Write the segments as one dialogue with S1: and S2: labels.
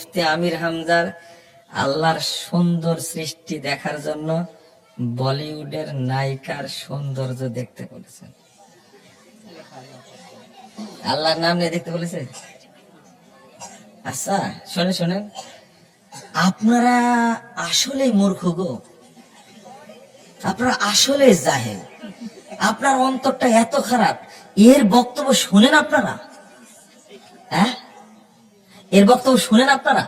S1: মুফতি আমির হামজার আল্লাহর সুন্দর সৃষ্টি দেখার জন্য বলিউডের নায়িকার সৌন্দর্য দেখতে বলেছেন আল্লাহর নাম নিয়ে দেখতে বলেছে? আচ্ছা শোনে শোনেন। আপনারা আসলে মূর্খ গো। আপনারা আসলে জাহেল। আপনার অন্তরটা এত খারাপ। এর বক্তব্য শুনেন আপনারা? হ্যাঁ? এর বক্তব্য শুনেন আপনারা?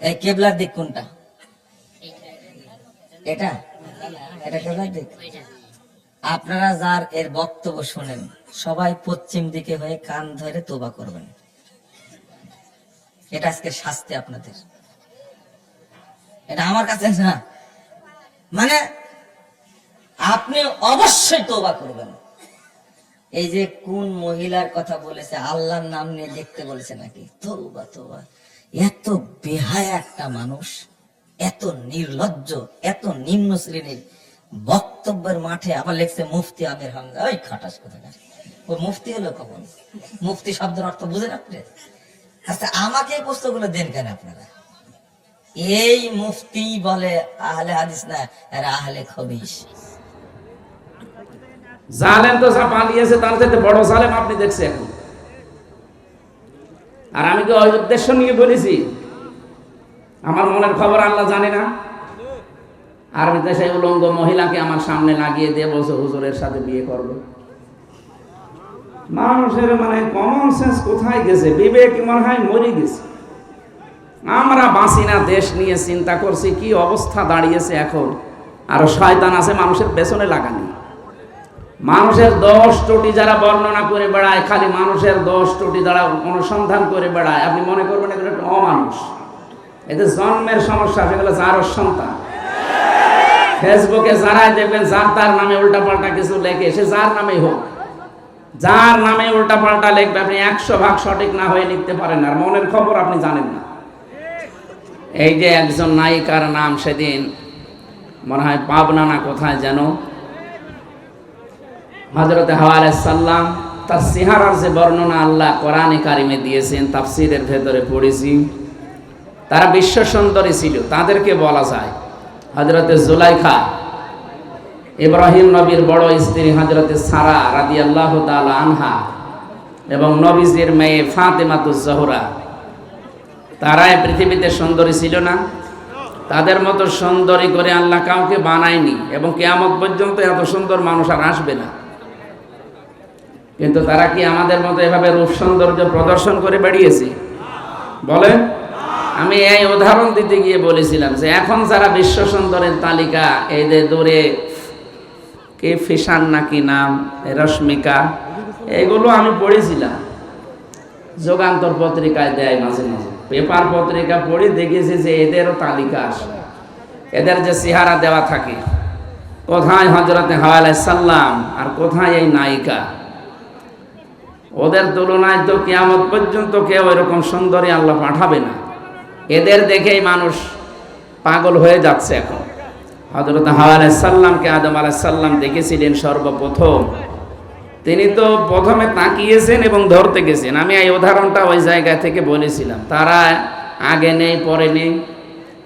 S1: এই কেবলার দিক কোনটা? এটা? এটা কেবলার দিক? আপনারা যার এর বক্তব্য শুনেন, সবাই পশ্চিম দিকে হয়ে কান ধরে তোবা করবেন। এটা আজকে শাস্তি আপনাদের। এটা আমার কাছে না। মানে আপনি অবশ্যই তোবা করবেন। এই যে কোন মহিলার কথা বলেছে, আল্লাহর নাম নিয়ে দেখতে বলেছে নাকি? তোবা তোবা এত বেহায়া একটা মানুষ, এত নির্লজ্জ, এত নিম্ন শ্রেণির বক্তব্যের মাঠে আবার লেখছে মুফতি আমির হামজা। ওই খাটাস কোথাকার? ও মুফতি হলো কখন? মুফতি শব্দের অর্থ বুঝেন আপনি? আচ্ছা আমাকে এই পুস্তকগুলো দেন কেন আপনারা? এই মুফতি বলে আহলে হাদিস না আহলে খবিস
S2: জালেম তো যা পালিয়েছে, তার চাইতে বড় জালেম আপনি দেখছেন আর আমি কি ওই উদ্দেশ্য নিয়ে বলেছি? আমার মনের খবর আল্লাহ জানে না। আর দেশে উলঙ্গ মহিলাকে আমার সামনে লাগিয়ে দিয়ে বলছে, হুজুরের সাথে বিয়ে করবে। মানুষের মানে কমন সেন্স কোথায় গেছে? বিবেক মনে হয় মরে গেছে। আমরা বাঁচি না, দেশ নিয়ে চিন্তা করছি, কি অবস্থা দাঁড়িয়েছে এখন। আর শয়তান আছে, মানুষের পেছনে লাগানি। মানুষের দশ ত্রুটি যারা বর্ণনা করে বেড়ায়, খালি মানুষের দশ ত্রুটি যারা অনুসন্ধান করে বেড়ায়। আপনি মনে করবেন এগুলো একটা অমানুষ। এদের জন্মের সমস্যা সেগুলো যার সন্তান। ফেসবুকে যারাই দেখবেন, যার তার নামে উল্টাপাল্টা কিছু লেখে, সে যার নামেই হোক। যার নামে উল্টাপাল্টা লেখবে, আপনি একশো ভাগ সঠিক না হয়ে লিখতে পারেন আর মনের খবর আপনি জানেন না। এই যে একজন নায়িকার নাম সেদিন, মনে হয় পাবনা না কোথায় যেন হজরত সাল্লাম তার সিহারার যে বর্ণনা আল্লাহ কোরআনে কারিমে দিয়েছেন, তাফসিরের ভেতরে পড়েছি। তারা বিশ্ব সুন্দরী ছিল, তাদেরকে বলা যায় হজরতে জুলাইখা। ইব্রাহিম নবীর বড় স্ত্রী হজরতে সারা রাদি আল্লাহ আনহা এবং নবীজির মেয়ে ফাতেমাতুজ জহরা। তারাই পৃথিবীতে সুন্দরী ছিল না। তাদের মতো সুন্দরী করে আল্লাহ কাউকে বানায়নি এবং কেয়ামত পর্যন্ত এত সুন্দর মানুষ আর আসবে না। কিন্তু তারা কি আমাদের মতো এভাবে রূপ সৌন্দর্য প্রদর্শন করে বেরিয়েছে বলেন। আমি এই উদাহরণ দিতে গিয়ে বলেছিলাম যে এখন যারা বিশ্ব সুন্দরের তালিকা যে দূরে কে ফিসান নাকি নাম, রশ্মিকা, এগুলো আমি পড়েছিলাম। যোগান্তর পত্রিকায় দেয় মাঝে মাঝে। পেপার পত্রিকা পড়ে দেখেছি যে এদেরও তালিকা আসে। এদের যে চেহারা দেওয়া থাকে, কোথায় হজরতে হাওয়ালাই সাল্লাম আর কোথায় এই নায়িকা? ওদের তুলনায় তো কেয়ামত পর্যন্ত কেউ এরকম সুন্দরী আল্লাহ পাঠাবে না। এদের দেখেই মানুষ পাগল হয়ে যাচ্ছে এখন। হজরত হাওয়ালাই সাল্লামকে আদম আলাইসাল্লাম দেখেছিলেন সর্বপ্রথম। তিনি তো প্রথমে তাকিয়েছেন এবং ধরতে গেছেন। আমি এই উদাহরণটা ওই জায়গা থেকে বলেছিলাম। তারা আগে নেই, পরে নেই।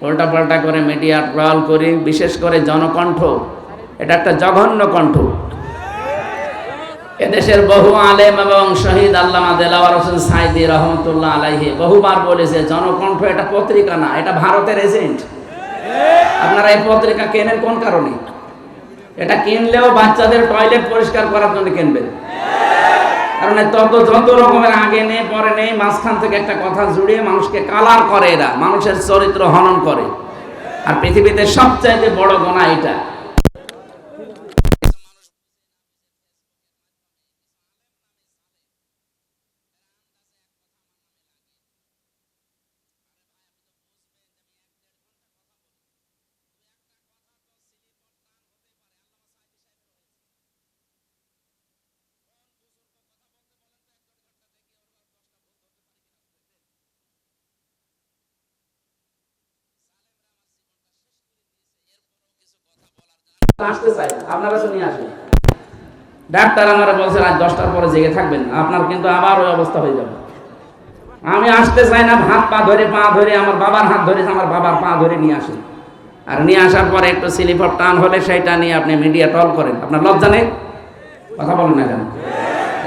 S2: উল্টাপাল্টা করে মিডিয়া ট্রল করে, বিশেষ করে জনকণ্ঠ। এটা একটা জঘন্য কণ্ঠ। এদেশের বহু আলেম এবং শহীদ আল্লামা দেলাওয়ার হোসেন সাইদি রহমতুল্লাহ আলাইহি বহুবার বলেছে, জনকণ্ঠ এটা পত্রিকা না, এটা ভারতের এজেন্ট। আপনারা এই পত্রিকা কেনেন, কোন কারণে? এটা কিনলেও বাচ্চাদের টয়লেট পরিষ্কার করার জন্য কিনবেন। কারণ তত যত রকমের আগে নেই, পরে নেই, মাঝখান থেকে একটা কথা জুড়িয়ে মানুষকে কালার করে এরা, মানুষের চরিত্র হনন করে। আর পৃথিবীতে সবচাইতে বড় গোনা এটা। আসতে চাই। আপনারা তো নিয়ে আসেন। ডাক্তার আমার বলছে আজ দশটার পরে জেগে থাকবেন আপনার কিন্তু আবার ওই অবস্থা হয়ে যাবে। আমি আসতে চাই না, হাত পা ধরে পা ধরে, আমার বাবার হাত ধরে, আমার বাবার পা ধরে নিয়ে আসেন। আর নিয়ে আসার পরে একটু স্লিপার টান হলে সেইটা নিয়ে আপনি মিডিয়া টল করেন। আপনার লজ্জা নেই? কথা বলেন না কেন?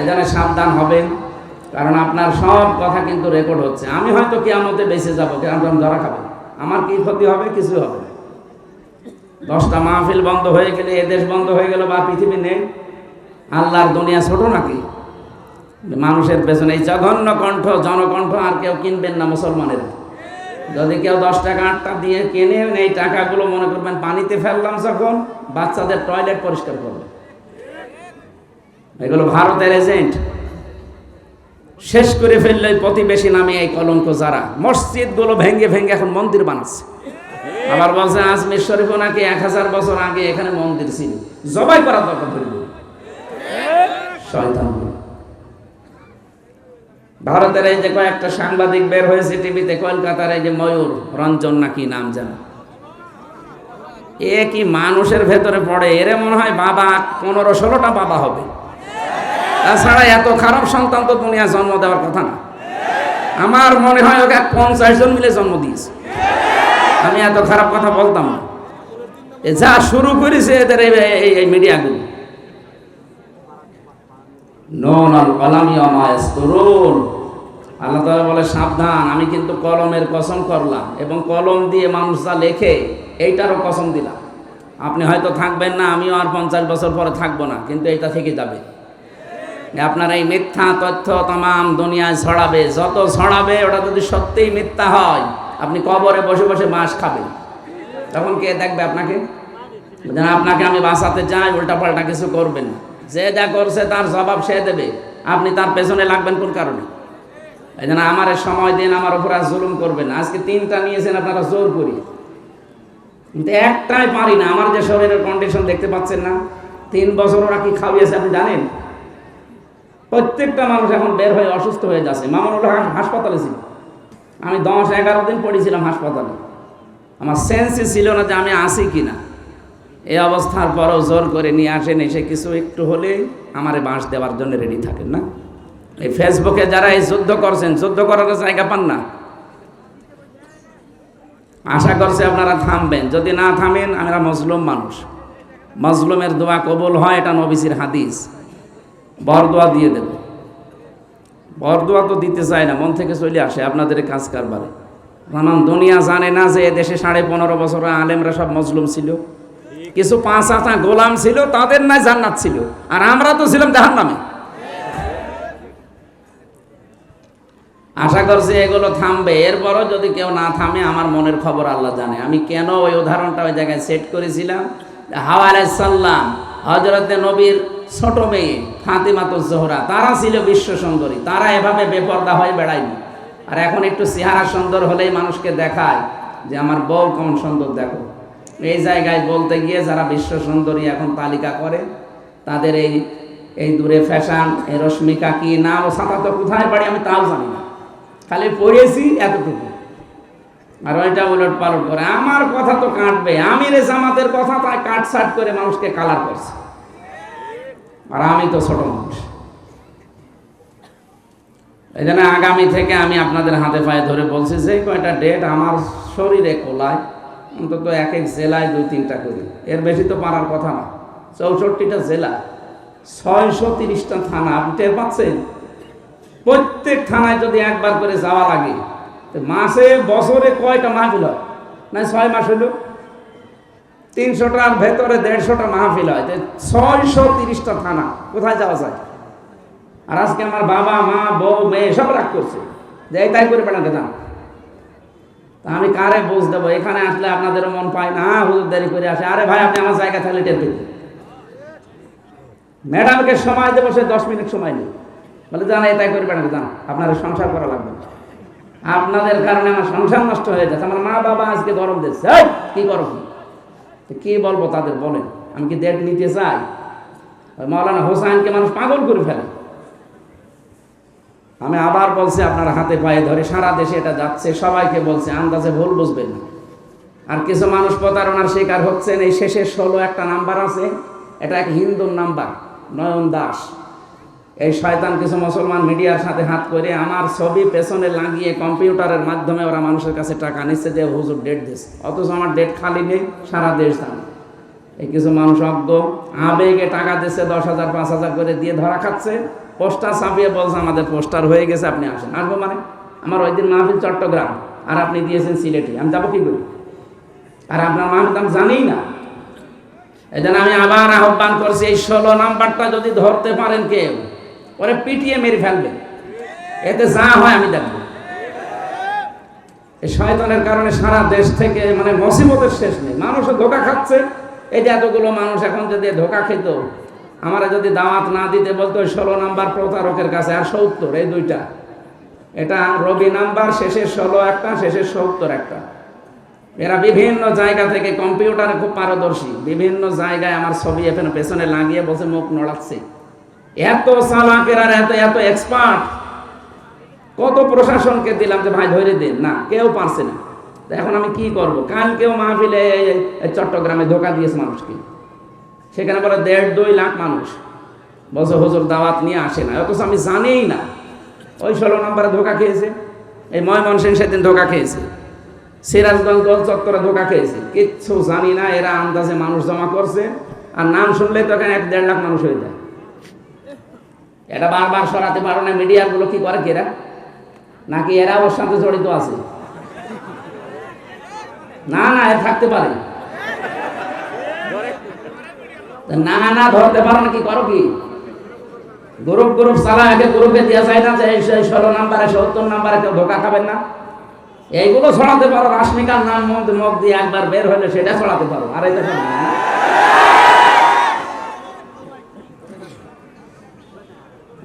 S2: জন্য সাবধান হবেন, কারণ আপনার সব কথা কিন্তু রেকর্ড হচ্ছে। আমি হয়তো কেয়ামতে বেঁচে যাব কেমন ধরা খাব আমার কি ক্ষতি হবে? কিছু হবে না। দশটা মাহফিল বন্ধ হয়ে গেলে, এ দেশ বন্ধ হয়ে গেল, বা পৃথিবী নেই। আল্লাহর দুনিয়া ছোট নাকি? মানুষের পেছনে এই জঘন্য কণ্ঠ, জনকণ্ঠ আর কেউ কিনবেন না মুসলমানের। যদি কেউ দশ টাকা আটটা দিয়ে কেনে এই টাকাগুলো মনে করবেন পানিতে ফেললাম যখন, বাচ্চাদের টয়লেট পরিষ্কার করবে। এগুলো ভারতের এজেন্ট। শেষ করে ফেললে প্রতিবেশী নামে এই কলঙ্ক যারা। মসজিদগুলো ভেঙ্গে ভেঙ্গে এখন মন্দির বানাচ্ছে। আবার বলছে আজমির শরীফও নাকি এক হাজার বছর আগে এখানে মন্দির ছিল। জবাই করার দরকার ধরে শয়তান ভারতের এই যে কয়েকটা সাংবাদিক বের হয়েছে টিভিতে, কলকাতার এই যে ময়ূর, রঞ্জন নাকি নাম জানা। এ কি মানুষের ভেতরে পড়ে? এরে মনে হয় বাবা, পনেরো ষোলোটা বাবা হবে। তাছাড়া এত খারাপ সন্তান তো দুনিয়া জন্ম দেওয়ার কথা না। আমার মনে হয় ওকে পঞ্চাশ জন মিলে জন্ম দিয়েছে। আমি এত খারাপ কথা বলতাম না। যা শুরু করেছে এদের এই- মিডিয়াগুলো। আল্লাহ বলে, সাবধান, আমি কিন্তু কলমের কসম করলাম এবং কলম দিয়ে মানুষ যা লেখে, এইটারও কসম দিলাম। আপনি হয়তো থাকবেন না, আমিও আর পঞ্চাশ বছর পরে থাকব না, কিন্তু এটা থেকে যাবে। আপনার এই মিথ্যা তথ্য তাম, দুনিয়ায় ছড়াবে, যত ছড়াবে, ওটা যদি সত্যিই মিথ্যা হয় আপনি কবরে বসে বসে বাঁশ খাবেন। তখন কে দেখবে আপনাকে? আপনাকে আমি বাঁচাতে চাই উল্টা পাল্টা কিছু করবেন যে যা করছে তার জবাব সে দেবে। আপনি তার পেছনে লাগবেন কোন কারণে? এই জন্য আমার সময় দিন, আমার উপর আর জুলুম করবেন আজকে তিনটা নিয়েছেন আপনারা জোর করি। কিন্তু একটাই পারি না। আমার যে শরীরের কন্ডিশন দেখতে পাচ্ছেন না, তিন বছর ওরা কি খাওয়িয়েছে আপনি জানেন? প্রত্যেকটা মানুষ এখন বের হয়ে অসুস্থ হয়ে যাচ্ছে। মামুনুল হক হাসপাতালে ছিল। আমি দশ এগারো দিন পড়েছিলাম হাসপাতালে। আমার সেন্সই ছিল না যে আমি আসি কি না এই অবস্থার পরও জোর করে নিয়ে আসেন। এসে কিছু একটু হলেই আমারে বাঁশ দেওয়ার জন্য রেডি থাকেন না। এই ফেসবুকে যারা এই যুদ্ধ করছেন, যুদ্ধ করার জায়গা পান না। আশা করছে আপনারা থামবেন। যদি না থামেন, আমরা মজলুম মানুষ। মজলুমের দোয়া কবুল হয়, এটা নবিসির হাদিস। বরদোয়া দিয়ে দেব। বরদোয়া তো দিতে চায় না, মন থেকে চলে আসে আপনাদের কাজ কারবারে। কারণ দুনিয়া জানে না যে দেশে সাড়ে পনেরো বছর আলেমরা সব মজলুম ছিল। কিছু পাঁচ আতা গোলাম ছিল, তাদের নাই জান্নাত ছিল। আর আমরা তো ছিলাম জাহান নামে আশা করছি এগুলো থামবে। এরপরও যদি কেউ না থামে, আমার মনের খবর আল্লাহ জানে। আমি কেন ওই উদাহরণটা ওই জায়গায় সেট করেছিলাম? হাওয়া আলাইসাল্লাম হজরতে নবীর ছোট মেয়ে ফাতিমাতুজ জোহরা, তারা ছিল বিশ্ব সুন্দরী, তারা এভাবে বেপর্দা হয়ে বেড়ায়নি। আর এখন একটু চেহারা সুন্দর হলেই মানুষকে দেখায় যে আমার বউ কেমন সুন্দর, দেখো। এই জায়গায় বলতে গিয়ে যারা বিশ্ব সুন্দরী এখন তালিকা করে, তাদের এই এই দূরে ফ্যাশন এই রশ্মিকা কি নাম ও সাঁতা তো কোথায় পারি আমি তাও জানি না। খালি পড়েছি এতটুকু। আর ওইটা উলট পালট করে, আমার কথা তো কাটবে, আমির জামাতের কথা তাই কাটসাট করে মানুষকে কালার করছে। আর আমি তো ছোট মানুষ। এই জন্য আগামী থেকে আমি আপনাদের হাতে পায়ে ধরে বলছি, যে কয়টা ডেট আমার শরীরে কোলায়, অন্তত এক এক জেলায় দুই তিনটা করি। এর বেশি তো পারার কথা না। চৌষট্টিটা জেলা, ছয়শো তিরিশটা থানা, আপনি টের পাচ্ছেন? প্রত্যেক থানায় যদি একবার করে যাওয়া লাগে মাসে, বছরে কয়টা মাহফিল হয়? না ছয় মাস হলো তিনশোটার ভেতরে দেড়শোটা মাহফিল হয়। ছয়শো তিরিশটা থানা। কোথায় যাওয়া যায়? আর আজকে আমার বাবা, মা, বউ, মেয়ে সব রাগ করছে। যে এই তাই করে বেড়াতে যান। তা আমি কারে বুঝ দেবো? এখানে আসলে আপনাদের মন পায় না, হুজুর দেরি করে আসে। আরে ভাই, আপনি আমার জায়গা থাকলে টের পেতেন ম্যাডামকে সময় দেবো, সে দশ মিনিট সময় নেই বলে জান এই তাই করে বেড়াতে যান। আপনার সংসার করা লাগবে আপনাদের কারণে আমার সংসার নষ্ট হয়ে যাচ্ছে। আমার মা বাবা আজকে গরম দিচ্ছে। কি গরম? তো কে বলব তাদের বলেন? আমি কি দেড় নিতে চাই? মাওলানা হোসাইনকে মানুষ পাগল করে ফেলে। আমি আবার বলছি, আপনার হাতে পায়ে ধরে সারা দেশে এটা যাচ্ছে, সবাইকে বলছে, আন্দাজে ভুল বুঝবেন আর কিছু মানুষ প্রতারণার শিকার হচ্ছেন, এই শেষের ষোলো একটা নাম্বার আছে, এটা এক হিন্দুর নাম্বার, নয়ন দাস। এই শয়তান কিছু মুসলমান মিডিয়ার সাথে হাত করে আমার ছবি পেছনে লাগিয়ে কম্পিউটারের মাধ্যমে ওরা মানুষের কাছে টাকা নিচ্ছে যে হুজুর ডেট দিচ্ছে অথচ আমার ডেট খালি নেই, সারা দেশ জানে। এই কিছু মানুষ অজ্ঞ, আবেগে টাকা দিচ্ছে, দশ হাজার, পাঁচ হাজার করে দিয়ে ধরা খাচ্ছে। পোস্টার ছাপিয়ে বলছে, আমাদের পোস্টার হয়ে গেছে, আপনি আসেন। আসব মানে? আমার ওই দিন মাহফিল চট্টগ্রাম, আর আপনি দিয়েছেন সিলেটে। আমি যাব কি করি? আর আপনার মাহফিল আমি জানিই না। এই আমি আবার আহ্বান করছি, এই ষোলো নাম্বারটা যদি ধরতে পারেন কেউ ওরে পিটিয়ে মেরে ফেলবেন এতে যা হয় আমি দেখব। এই শয়তানের কারণে সারা দেশ থেকে মানে মুসিবতের শেষ নেই। মানুষও ধোকা খাচ্ছে। এই যে এতগুলো মানুষ এখন যদি ধোকা খেত, আমরা যদি দাওয়াত না দিতে বলতো ষোলো নাম্বার প্রতারকের কাছে আর সত্তর এই দুইটা। এটা রবি নাম্বার শেষের ষোলো একটা শেষের সত্তর একটা। এরা বিভিন্ন জায়গা থেকে কম্পিউটারে খুব পারদর্শী। বিভিন্ন জায়গায় আমার ছবি এখানে পেছনে লাগিয়ে বসে মুখ নড়াচ্ছে। এত চালাকের আর এত এত এক্সপার্ট কত প্রশাসনকে দিলাম যে, ভাই ধরে দিন না, কেউ পারছে না। এখন আমি কি করব? কালকেও মাহফিলে চট্টগ্রামে ধোকা দিয়েছে মানুষকে। সেখানে বলে, দেড় দুই লাখ মানুষ। বলছে, হুজুর, দাওয়াত নিয়ে আসে না। অথচ আমি জানিই না। ওই ষোলো নম্বরে ধোকা খেয়েছে। এই ময়মনসিং সেদিন ধোকা খেয়েছে। সিরাজগঞ্জ দল চত্বরে ধোকা খেয়েছে। কিচ্ছু জানি না, এরা আন্দাজে মানুষ জমা করছে। আর নাম শুনলে তো এখানে এক দেড় লাখ মানুষ হয়ে যায়। এটা বারবার সরাতে পারো না, মিডিয়াগুলো কি করে কেরা নাকি এরা ওর সাথে জড়িত আছে? না না এ থাকতে পারে। না না, ধরতে পারো না, কি করো কি? গ্রুপ গ্রুপ চালা আগে গ্রুপে দেওয়া যায় না যে এই ষোলো নাম্বারে, সত্তর নাম্বারে কেউ ধোকা খাবেন না। এইগুলো ছড়াতে পারো, রাশমিকার নাম মুখ দিয়ে একবার বের হলে সেটা ছড়াতে পারো। আর এটা পারবে না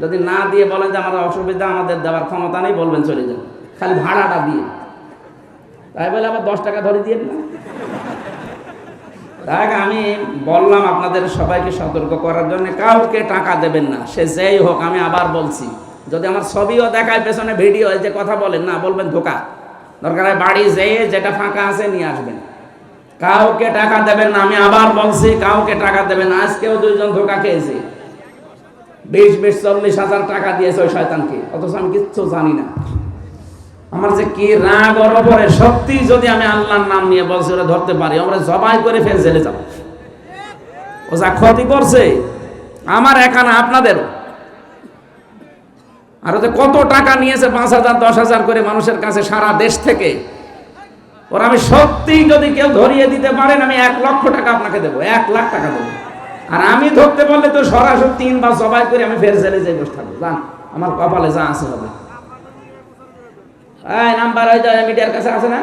S2: যদি না দিয়ে বলেন যে আমাদের অসুবিধা, আমাদের দেওয়ার ক্ষমতা নেই, বলবেন চলে যান। খালি ভাড়াটা দিয়ে। তাই বলে আবার দশ টাকা ধরে দিয়ে না আমি বললাম আপনাদের সবাইকে সতর্ক করার জন্য, কাউকে টাকা দেবেন না। সে যেই হোক, আমি আবার বলছি, যদি আমার ছবিও দেখায়, পেছনে ভিডিও যে কথা বলেন, না, বলবেন ধোকা। দরকার হয় বাড়ি যেয়ে যেটা ফাঁকা আছে নিয়ে আসবেন। কাউকে টাকা দেবেন না, আমি আবার বলছি, কাউকে টাকা দেবেন আজকেও দুইজন ধোকা খেয়েছি। বিশ বিশ, চল্লিশ হাজার টাকা দিয়েছে ওই শয়তানকে। অথচ আমি কিচ্ছু জানি না। আমার যে কি রাগ ওপরে সত্যি যদি আমি আল্লাহর নাম নিয়ে বলছি ওরা ধরতে পারি, আমরা জবাই করে ফেল জেলে যাব। ও যা ক্ষতি করছে, আমার একা না আপনাদেরও। আর ওতে কত টাকা নিয়েছে, পাঁচ হাজার, দশ হাজার করে মানুষের কাছে সারা দেশ থেকে। ওরা আমি সত্যি যদি কেউ ধরিয়ে দিতে পারেন, আমি এক লক্ষ টাকা আপনাকে দেবো, এক লাখ টাকা দেবো। আর আমি ধরতে পারলে তো সরাসরি তিনবার জবাই করে আমি ফের জেলে যাই বসে থাকব জান আমার কপালে যা আছে হবে। নাম্বার যে মিডিয়ার কাছে আছে না?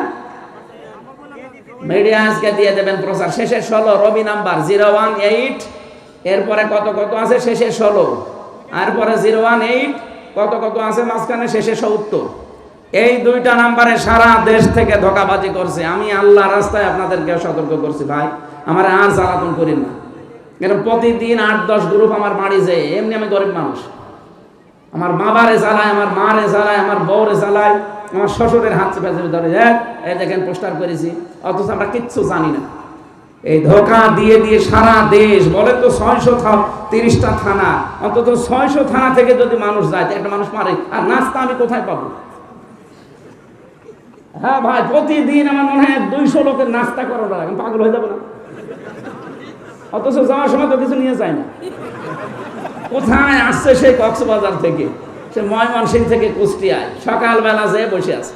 S2: মিডিয়া আজকে দিয়ে দেবেন প্রচার। ষোলো, Robi number, zero one eight, এরপরে কত কত আছে? শেষে ষোলো। আর পরে জিরো ওয়ান এইট, কত কত আছে মাঝখানে? শেষে সত্তর। এই দুইটা নাম্বারে সারা দেশ থেকে ধোকাবাজি করছে। আমি আল্লাহ রাস্তায় আপনাদেরকে সতর্ক করছি, ভাই। আমার আর জ্বালাতন করি না। প্রতিদিন আট, দশ গ্রুপ আমার বাড়ি যায়। এমনি আমি গরিব মানুষ। আমার বাবারে জ্বালায়, আমার মারে জ্বালায়, আমার বউরে জ্বালায়, আমার শ্বশুরের হাত চেপে চেপে ধরে হ্যাঁ এই দেখেন, পোস্টার করেছি। অথচ আমরা কিচ্ছু জানি না। এই ধোকা দিয়ে দিয়ে সারা দেশ বলে তো ছয়শো তিরিশটা থানা। অন্তত ছয়শো থানা থেকে যদি মানুষ যায় একটা মানুষ মারে। আর নাস্তা আমি কোথায় পাবো? হ্যাঁ ভাই, প্রতিদিন আমার মনে হয় দুইশো লোকের নাস্তা আমি পাগল হয়ে যাব না? অথচ যাওয়ার সময় তো কিছু নিয়ে যায় না। কোথায় আসছে সেই কক্সবাজার থেকে? সে ময়মনসিং থেকে কুষ্টিয়ায়, সকালবেলা যেয়ে বসে আছে।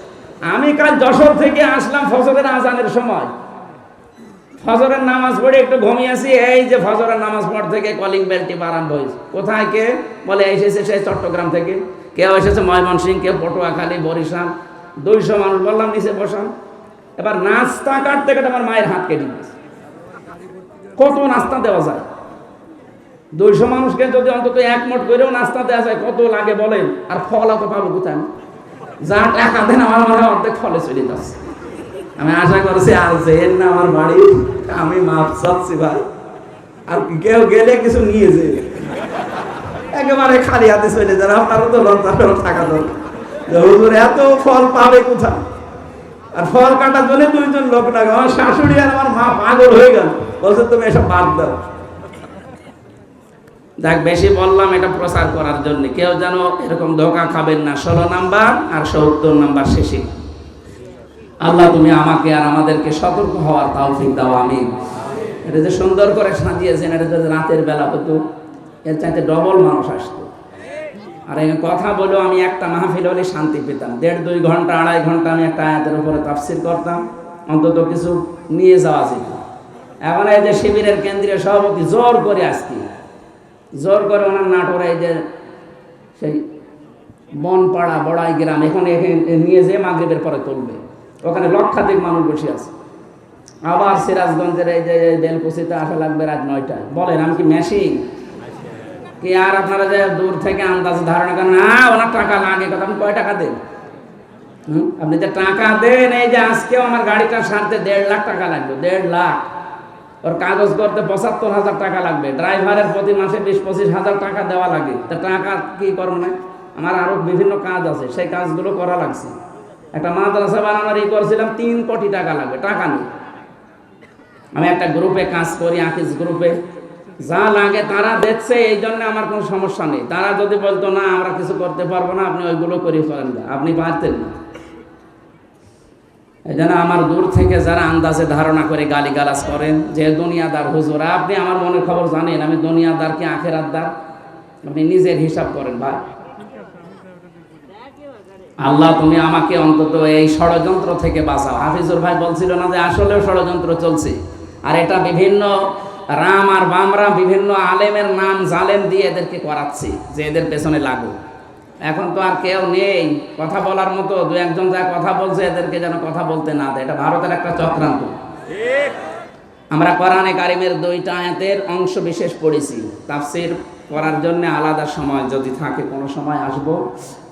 S2: আমি কাল যশোর থেকে আসলাম ফজরের আজানের সময়। ফজরের নামাজ পড়ে একটু ঘুমিয়েছি, এই যে ফজরের নামাজ পড় থেকে কলিং বেল টিপ আরম্ভ হয়েছে। কোথায় কে? বলে, এসেছে সেই চট্টগ্রাম থেকে। কেউ এসেছে ময়মনসিং, কেউ পটুয়াখালী, বরিশাল। দুইশো মানুষ বললাম, নিচে বসান। এবার নাস্তা কাটতে কাটতে আমার মায়ের হাত কেটে দিয়েছে কত নাস্তা দেওয়া যায়? দুইশো মানুষকে যদি অন্তত এক মোট করেও নাস্তা দেওয়া যায়, কত লাগে বলেন? আর ফল অত পাবো কোথায়? যা টাকা দেন, আমার মনে হয় অর্ধেক ফলে চলে যাচ্ছে। আমি আশা করছি আর যেন না আমার বাড়ি, আমি মাপ চাচ্ছি ভাই। আর কেউ গেলে কিছু নিয়ে যে একেবারে খালি হাতে চলে যান আপনারও তো লজ্জা থাকা দরকার। হুজুর এত ফল পাবে কোথায়? আর ফল কাটার জন্য দুইজন লোক ডাকে। আমার শাশুড়ি আর আমার মা পাগল হয়ে গেল। বলছে, তুমি এসব বাদ দাও। দেখ বেশি বললাম এটা প্রচার করার জন্য। কেউ যেন এরকম ধোকা খাবেন না। ষোলো নাম্বার আর সত্তর নাম্বার শেষে। আল্লাহ, তুমি আমাকে আর আমাদেরকে সতর্ক হওয়ার তৌফিক দাও আমি এটা যে সুন্দর করে সাজিয়েছেন, এটা যদি রাতের বেলা হতো, এর চাইতে ডবল মানুষ আসতো। আর কথা বলেও আমি একটা মাহফিল হলে শান্তি পেতাম। দেড়, দুই ঘণ্টা, আড়াই ঘণ্টা আমি একটা আয়াতের উপরে তাফসির করতাম, অন্তত কিছু নিয়ে যাওয়া যেত। এখন এই যে শিবিরের কেন্দ্রীয় সভাপতি জোর করে আসছি জোর করে ওনার নাটোর এই যে সেই বনপাড়া, বড়াই গ্রাম, এখানে এখানে নিয়ে যেয়ে মাগরীবের পরে তুলবে। ওখানে লক্ষাধিক মানুষ বসে আছে। আবার সিরাজগঞ্জের এই যে বেলকুচিতে আসা লাগবে রাত নয়টায়। বলেন, আমি কি মেশিন কি আর আপনারা যে দূর থেকে আন্দাজ ধারণা করেন, না, ওনার টাকা লাগে কথা আপনি কয় টাকা দেন? হুম? আপনি যে টাকা দেন, এই যে আজকেও আমার গাড়িটা সারতে দেড় লাখ টাকা লাগবে, দেড় লাখ। ওর কাগজ করতে পঁচাত্তর হাজার টাকা লাগবে, ড্রাইভারের প্রতি মাসে বিশ, পঁচিশ হাজার টাকা দেওয়া লাগে। তা টাকা কি করব না আমার আরও বিভিন্ন কাজ আছে, সেই কাজগুলো করা লাগছে। একটা মাদ্রাসা বানানোর ই করছিলাম, তিন কোটি টাকা লাগবে, টাকা নেই। আমি একটা গ্রুপে কাজ করি, আকিস গ্রুপে যা লাগে তারা দেখছে, এই জন্য আমার কোনো সমস্যা নেই। তারা যদি বলতো, না, আমরা কিছু করতে পারব না, আপনি ওইগুলো করে ফেলেন আপনি পারতেন না। এই জন্য আমার দূর থেকে যারা আন্দাজে ধারণা করে গালি গালাজ করেন, যে দুনিয়াদার হুজুর, আপনি আমার মনের খবর জানেন, আমি দুনিয়াদার কি আখের আদার আপনি নিজের হিসাব করেন, ভাই। আল্লাহ, তুমি আমাকে অন্তত এই ষড়যন্ত্র থেকে বাঁচাও। হাফিজুর ভাই বলছিল না যে আসলেও ষড়যন্ত্র চলছে। আর এটা বিভিন্ন রাম আর বামরা বিভিন্ন আলেমের নাম জালেম দিয়ে এদেরকে করাচ্ছে, যে এদের পেছনে লাগু। এখন তো আর কেউ নেই, কথা বলার মতো, দু একজন যা কথা বলছে এদেরকে যেন কথা বলতে না দেয়। এটা ভারতের একটা চক্রান্ত। আমরা কোরআনে কারিমের দুইটা আয়াতের অংশ বিশেষ পড়েছি। তাফসির করার জন্য আলাদা সময় যদি থাকে, কোনো সময় আসব।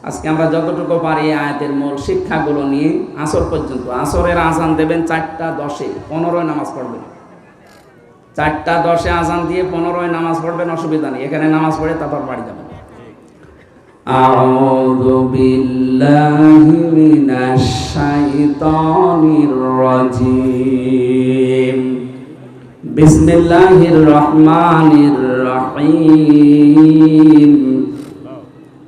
S2: আজকে আমরা যতটুকু পারি আয়াতের মূল শিক্ষাগুলো নিয়ে আসর পর্যন্ত, আসরের আজান দেবেন চারটা দশে, পনেরোয় নামাজ পড়বেন। চারটা দশে আজান দিয়ে পনেরোয় নামাজ পড়বেন অসুবিধা নেই এখানে নামাজ পড়ে তারপর বাড়ি যাবেন أعوذ بالله من الشيطان الرجيم بسم الله الرحمن الرحيم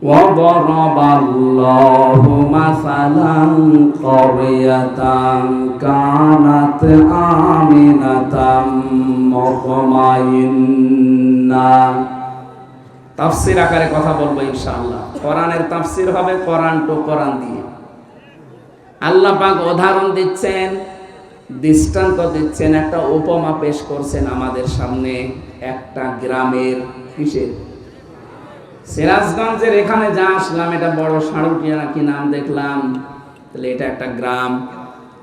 S2: وضرب الله مثلا قرية كانت آمنة مطمئنة তাফসির আকারে কথা বলবো ইনশাআল্লাহ কোরআনের তাফসির হবে কোরআন টু কোরআন দিয়ে আল্লাহ পাক উদাহরণ দিচ্ছেন দৃষ্টান্ত দিচ্ছেন একটা উপমা পেশ করছেন আমাদের সামনে একটা গ্রামের কিসের সিরাজগঞ্জের এখানে যা আসলাম, এটা বড় সাড়ুটিয়া নাকি নাম দেখলাম। তাহলে এটা একটা গ্রাম।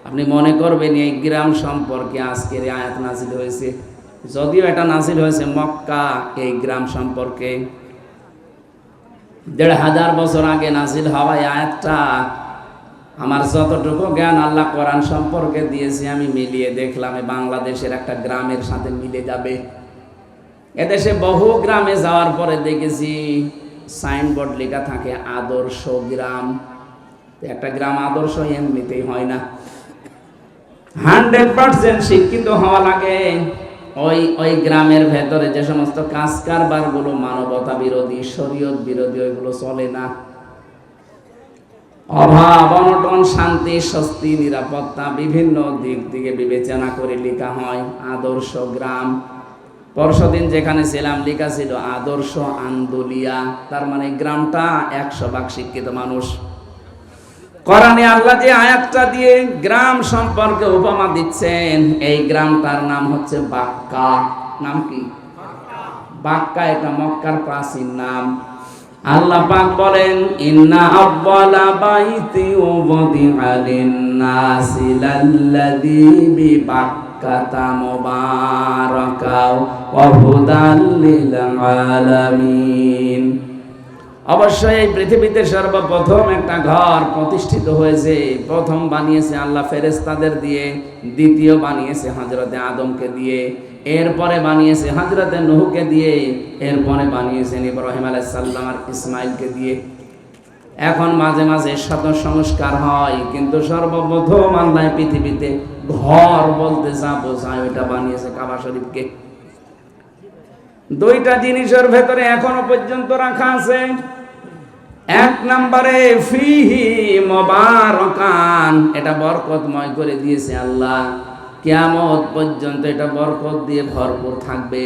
S2: আপনি মনে করবেন এই গ্রাম সম্পর্কে আজকের আয়াত নাজিল হয়েছে। যদিও এটা নাজিল হয়েছে মক্কা, এই গ্রাম সম্পর্কে। দেড় হাজার বছর আগে নাজিল হওয়া আয়াতটা আমার যতটুকু জ্ঞান আল্লাহ কোরআন সম্পর্কে দিয়েছি, আমি মিলিয়ে দেখলাম বাংলাদেশের একটা গ্রামের সাথে মিলে যাবে। এদেশে বহু গ্রামে যাওয়ার পরে দেখেছি সাইনবোর্ড লেখা থাকে আদর্শ গ্রাম। একটা গ্রাম আদর্শ এমনিতেই হয় না। হান্ড্রেড পার্সেন্ট শিক্ষিত হওয়া লাগে। ওই ওই গ্রামের ভেতরে যে সমস্ত কাজ কারবারগুলো মানবতা বিরোধী, শরীয়ত বিরোধী, ওইগুলো চলে না। অভাব, অনটন, শান্তি, স্বস্তি, নিরাপত্তা, বিভিন্ন দিক থেকে বিবেচনা করে লেখা হয় আদর্শ গ্রাম। পরশুদিন যেখানে ছিলাম, লেখা ছিল আদর্শ আন্দোলিয়া। তার মানে গ্রামটা একশো ভাগ শিক্ষিত মানুষ। কোরআনে আল্লাহ যে আয়াতটা দিয়ে গ্রাম সম্পর্কে উপমা দিচ্ছেন, এই গ্রামটার নাম হচ্ছে বাক্কা। নাম কি? বাক্কা এটা মক্কার প্রাচীন নাম। আল্লাহ পাক বলেন, ইন্না আব্বালা বাইতি উবদিআ লিন-নাসি লাল্লাযী বিবাক্কা অবশ্যই এই পৃথিবীতে সর্বপ্রথম একটা ঘর প্রতিষ্ঠিত হয়েছে। প্রথম বানিয়েছে আল্লাহ ফেরেস্তাদের দিয়ে, দ্বিতীয় বানিয়েছে হজরতে আদমকে দিয়ে, এরপরে বানিয়েছে হজরতে নুহুকে দিয়ে, এরপরে বানিয়েছেন ইব্রাহিম আলাইসাল্লাম আর ইসমাইলকে দিয়ে। এখন মাঝে মাঝে শত সংস্কার হয়, কিন্তু সর্বপ্রথম আল্লাহ পৃথিবীতে ঘর বলতে যা বোঝায়, ওইটা বানিয়েছে কাবা শরীফকে। দুইটা জিনিসের ভেতরে এখনও পর্যন্ত রাখা আছে। এক নম্বরে, ফিহি মোবারকান, এটা বরকতময় করে দিয়েছে আল্লাহ। কিয়ামত পর্যন্ত এটা বরকত দিয়ে ভরপুর থাকবে।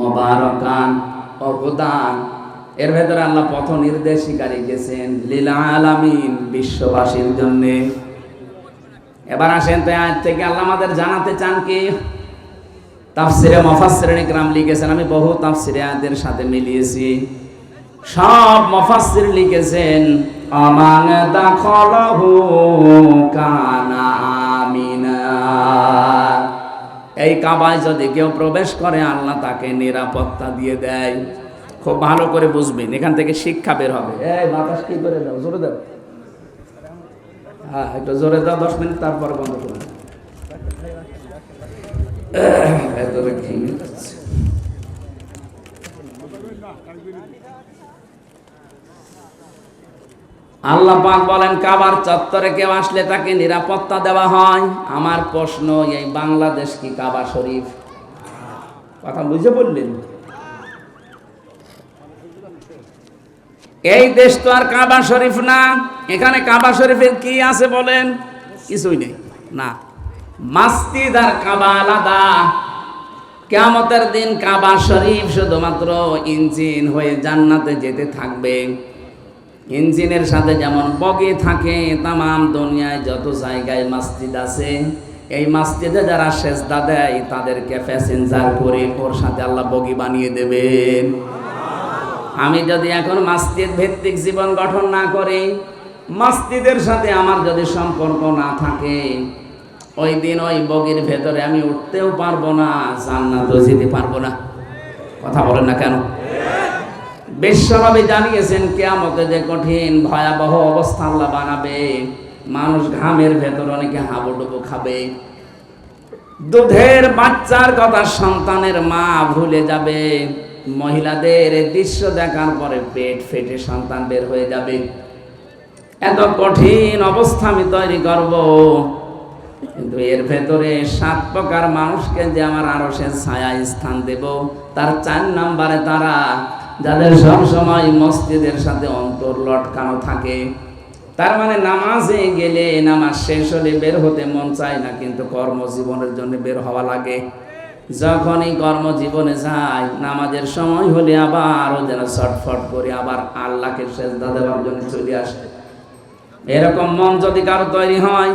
S2: মোবারকান, অবদান, এর ভেতরে আল্লাহ পথ নির্দেশিকা রেখেছেন লীলা আলামিন, বিশ্ববাসীর জন্যে। এবার আসেন তো আজ থেকে আল্লাহ আমাদের জানাতে চান কি? তাফসিরে মফাসসিরিন ইকরাম লিখেছেন, আমি বহু তাফসিরে আয়াতের সাথে মিলিয়েছি। সব মফাসসির লিখেছেন আমান দাখলহু কানা আমিনা। এই কাবায় যদি কেউ প্রবেশ করে, আল্লাহ তাকে নিরাপত্তা দিয়ে দেয়। খুব ভালো করে বুঝবেন, এখান থেকে শিক্ষা বের হবে। এই বাতাস কি করে দাও? জোরে দাও। হ্যাঁ একটু জোরে দাও, দশ মিনিট, তারপর বন্ধ করুন আল্লাহ পাক বলেন, কাবার চত্বরে কেউ আসলে তাকে নিরাপত্তা দেওয়া হয়? আমার প্রশ্ন, এই বাংলাদেশ কি কাবা শরীফ? কথা বুঝে বললেন? এই দেশ তো আর কাবা শরীফ না। এখানে কাবা শরীফের কি আছে বলেন? কিছুই নেই। না। মাসজিদ আর কাবা আলাদা। কেয়ামতের দিন কাবা শরীফ শুধুমাত্র ইঞ্জিন হয়ে জান্নাতে যেতে থাকবে। ইঞ্জিনের সাথে যেমন বগি থাকে, তামাম দুনিয়ায় যত জায়গায় মসজিদ আছে, এই মসজিদে যারা সেজদা দেয়, তাদেরকে প্যাসেঞ্জার করে ওর সাথে আল্লাহ বগি বানিয়ে দেবেন আমি যদি এখন মসজিদ ভিত্তিক জীবন গঠন না করি মসজিদের সাথে আমার যদি সম্পর্ক না থাকে, ওই দিন ওই বগির ভেতরে আমি উঠতেও পারব না, জান্নাতও যেতে পারব না। কথা বলেন না কেন? বিশ্বনবী জানিয়েছেন, কেয়ামতে যে কঠিন, ভয়াবহ অবস্থা আল্লাহ বানাবে। মানুষ ঘামের ভেতর অনেকে হাবুডুবু খাবে। দুধের বাচ্চার কথা সন্তানের মা ভুলে যাবে। মহিলাদের দৃশ্য দেখার পরে পেট ফেটে সন্তান বের হয়ে যাবে। এত কঠিন অবস্থা, আমি তৈরি করব। কিন্তু এর ভেতরে সাত প্রকার মানুষকে যে আমার আরও সে ছায়া স্থান দেব, তার চার নাম্বারে তারা, যাদের সব সময় মসজিদের সাথে অন্তর লটকানো থাকে। তার মানে নামাজে গেলে নামাজ শেষ হলে বের হতে মন চায় না, কিন্তু কর্মজীবনের জন্য বের হওয়া লাগে। যখনই কর্মজীবনে যায় নামাজের সময় হলে আবার ও যেন ছটফট করে, আবার আল্লাহকে সেজদা দেওয়ার জন্য চলে আসে। এরকম মন যদি কারও তৈরি হয়,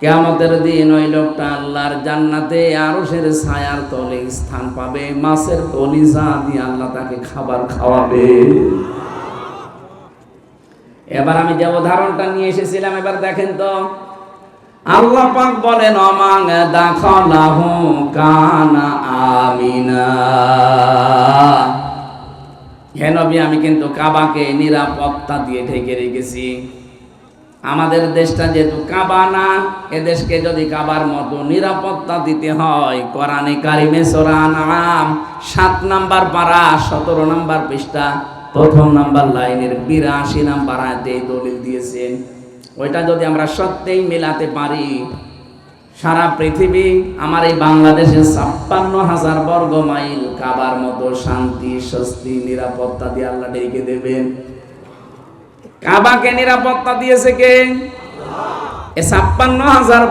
S2: কেয়ামতের দিন ওই লোকটা আল্লাহর জান্নাতে আরও সের ছায়ার তলে স্থান পাবে, মাছের কলিজা দিয়ে আল্লাহ তাকে খাবার খাওয়াবে। এবার আমি যে উদাহরণটা নিয়ে এসেছিলাম, এবার দেখেন তো, আল্লাহ পাক বলেন অমাং দাখলাহু কানা আমিনা। হে নবী, আমি কিন্তু কাবাকে নিরাপত্তা দিয়ে ঢেকে রেখেছি। আমাদের দেশটা যেহেতু কাবা না, এদেশকে যদি কাবার মতো নিরাপত্তা দিতে হয়, কোরআনে কারিমে সোরা নাম সাত নাম্বার পারা, সতেরো নাম্বার পৃষ্ঠা, প্রথম নাম্বার লাইনের বিরাশি নাম্বার আয়তে দলিল দিয়েছেন। ওইটা যদি আমরা সত্যিই মেলাতে পারি, সারা পৃথিবী আমার এই বাংলাদেশে ছাপ্পান্ন হাজার বর্গ মাইল কাবার মতো শান্তি, স্বস্তি, নিরাপত্তা দিয়ে আল্লাহ ডেকে দেবেন। কাবাকে নিরাপত্তা দিয়েছে কে? ছাপ্পান্ন হাজার